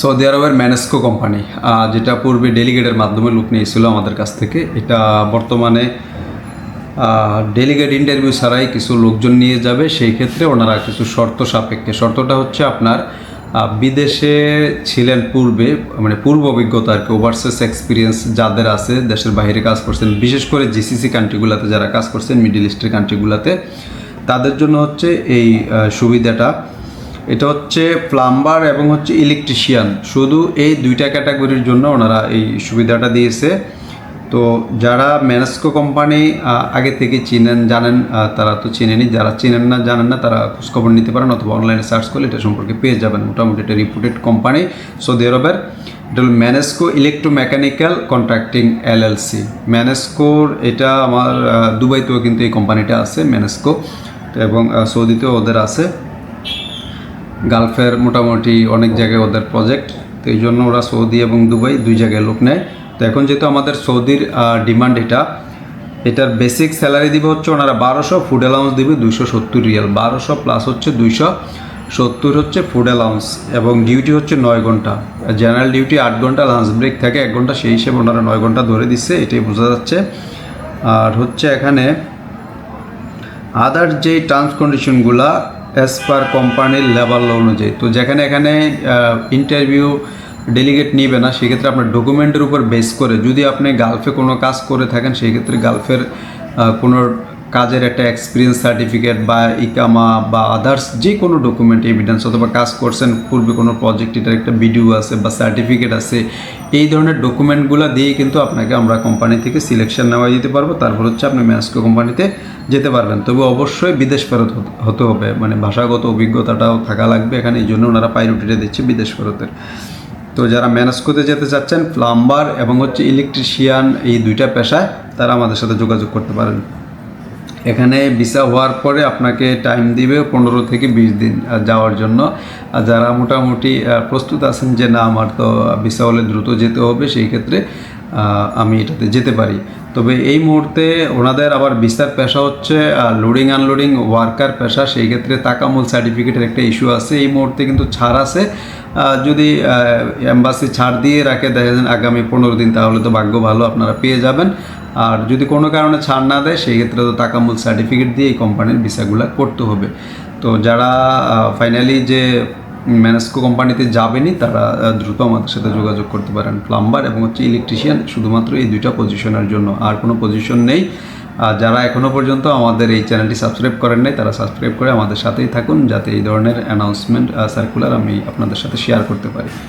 Saudi আরবের ম্যানেস্কো company যেটা পূর্বে ডেলিগেটের মাধ্যমে লোক নিয়েছিল আমাদের কাছ থেকে। এটা বর্তমানে ডেলিগেট ইন্টারভিউ ছাড়াই কিছু লোকজন নিয়ে যাবে। সেই ক্ষেত্রে ওনারা কিছু শর্ত সাপেক্ষে। শর্তটা হচ্ছে আপনার বিদেশে ছিলেন পূর্বে মানে পূর্ব অভিজ্ঞতা আর কি ওভারসেস এক্সপিরিয়েন্স যাদের আছে, দেশের বাইরে কাজ করছেন, বিশেষ করে জিসিসি কান্ট্রিগুলোতে যারা কাজ করছেন মিডিল ইস্টের কান্ট্রিগুলোতে তাদের জন্য হচ্ছে এই সুবিধাটা এটা হচ্ছে প্লাম্বার এবং হচ্ছে ইলেকট্রিশিয়ান শুধু এই দুইটা ক্যাটাগরির জন্য ওনারা এই সুবিধাটা দিয়েছে। তো যারা ম্যানেস্কো কোম্পানি আগে থেকে চিনেন, জানেন তারা তো চিনেনি। যারা চিনেন না, জানেন না, তারা খোঁজখবর নিতে পারেন অথবা অনলাইনে সার্চ করলে এটা সম্পর্কে পেয়ে যাবেন। মোটামুটি এটা রিপুটেড কোম্পানি সৌদি আরবের। এটা হল ম্যানেস্কো ইলেকট্রোমেকানিক্যাল কন্ট্রাক্টিং এলএলসি ম্যানেস্কোর এটা আমার দুবাইতেও কিন্তু এই কোম্পানিটা আছে ম্যানেস্কো এবং সৌদিতেও ওদের আছে। গালফের মোটামুটি অনেক জায়গায় ওদের প্রজেক্ট তো এই জন্য ওরা সৌদি এবং দুবাই দুই জায়গায় লোক নেয়। তো এখন যেহেতু আমাদের সৌদির ডিমান্ড এটা, এটার বেসিক স্যালারি দিবে হচ্ছে ওনারা বারোশো ফুড অ্যালাউন্স দিবে দুইশো সত্তর রিয়াল। বারোশো প্লাস হচ্ছে দুইশো, সত্তর হচ্ছে ফুড অ্যালাউন্স এবং ডিউটি হচ্ছে নয় ঘণ্টা। জেনারেল ডিউটি আট ঘণ্টা লাঞ্চ ব্রেক থাকে এক ঘণ্টা, সেই হিসেবে ওনারা নয় ঘণ্টা ধরে দিচ্ছে, এটাই বোঝা যাচ্ছে। আর হচ্ছে এখানে আদার যে টার্মস কন্ডিশনগুলা অ্যাজ পার কোম্পানির লেভেল অনুযায়ী। তো যেখানে এখানে ইন্টারভিউ ডেলিগেট নিবে না, সেক্ষেত্রে আপনার ডকুমেন্টের উপর বেস করে যদি আপনি গালফে কোনো কাজ করে থাকেন, সেক্ষেত্রে গালফের কোনো কাজের একটা এক্সপিরিয়েন্স সার্টিফিকেট বা ইকামা বা আদার্স যে কোনো ডকুমেন্ট এভিডেন্স অথবা কাজ করছেন পূর্বে কোনো প্রজেক্ট এটার একটা ভিডিও আছে বা সার্টিফিকেট আছে, এই ধরনের ডকুমেন্টগুলো দিয়ে কিন্তু আপনাকে আমরা কোম্পানি থেকে সিলেকশন নেওয়া দিতে পারব। তারপর হচ্ছে আপনি ম্যাস্কো কোম্পানিতে যেতে পারবেন। তবে অবশ্যই বিদেশ ফেরত হতে- হবে। মানে ভাষাগত অভিজ্ঞতাটাও থাকা লাগবে এখানে, এই জন্য ওনারা প্রায়োরিটিটা দিচ্ছে বিদেশ ফেরতের। তো যারা ম্যানেস্কোতে যেতে চাচ্ছেন প্লাম্বার এবং হচ্ছে ইলেকট্রিশিয়ান এই দুইটা পেশায় তারা আমাদের সাথে যোগাযোগ করতে পারেন। এখানে ভিসা হওয়ার পরে আপনাকে টাইম দিবে পনেরো থেকে বিশ দিন যাওয়ার জন্য। আর যারা মোটামুটি প্রস্তুত আছেন যে না, আমার তো ভিসা হলে দ্রুত যেতে হবে, সেই ক্ষেত্রে আমি এটাতে যেতে পারি। তবে এই মুহূর্তে ওনাদের আবার ভিসার পেশা হচ্ছে লোডিং আনলোডিং ওয়ার্কার পেশা। সেই ক্ষেত্রে তাকামুল সার্টিফিকেটের একটা ইস্যু আছে। এই মুহূর্তে কিন্তু ছাড় আছে। যদি এম্বাসি ছাড় দিয়ে রাখে, দেখা যায় আগামী পনেরো দিন, তাহলে তো ভাগ্য ভালো, আপনারা পেয়ে যাবেন। আর যদি কোনো কারণে ছাড় না দেয়, সেই ক্ষেত্রে তো তাকামুল সার্টিফিকেট দিয়ে এই কোম্পানির ভিসাগুলো করতে হবে। তো যারা ফাইনালি যে ম্যানেস্কো কোম্পানিতে যাবেনি, তারা দ্রুত আমাদের সাথে যোগাযোগ করতে পারেন। প্লাম্বার এবং হচ্ছে ইলেকট্রিশিয়ান শুধুমাত্র এই দুইটা পজিশনের জন্য। আর কোনো পজিশন নেই। আর যারা এখনও পর্যন্ত আমাদের এই চ্যানেলটি সাবস্ক্রাইব করেন নাই, তারা সাবস্ক্রাইব করে আমাদের সাথেই থাকুন, যাতে এই ধরনের অ্যানাউন্সমেন্ট সার্কুলার আমি আপনাদের সাথে শেয়ার করতে পারি।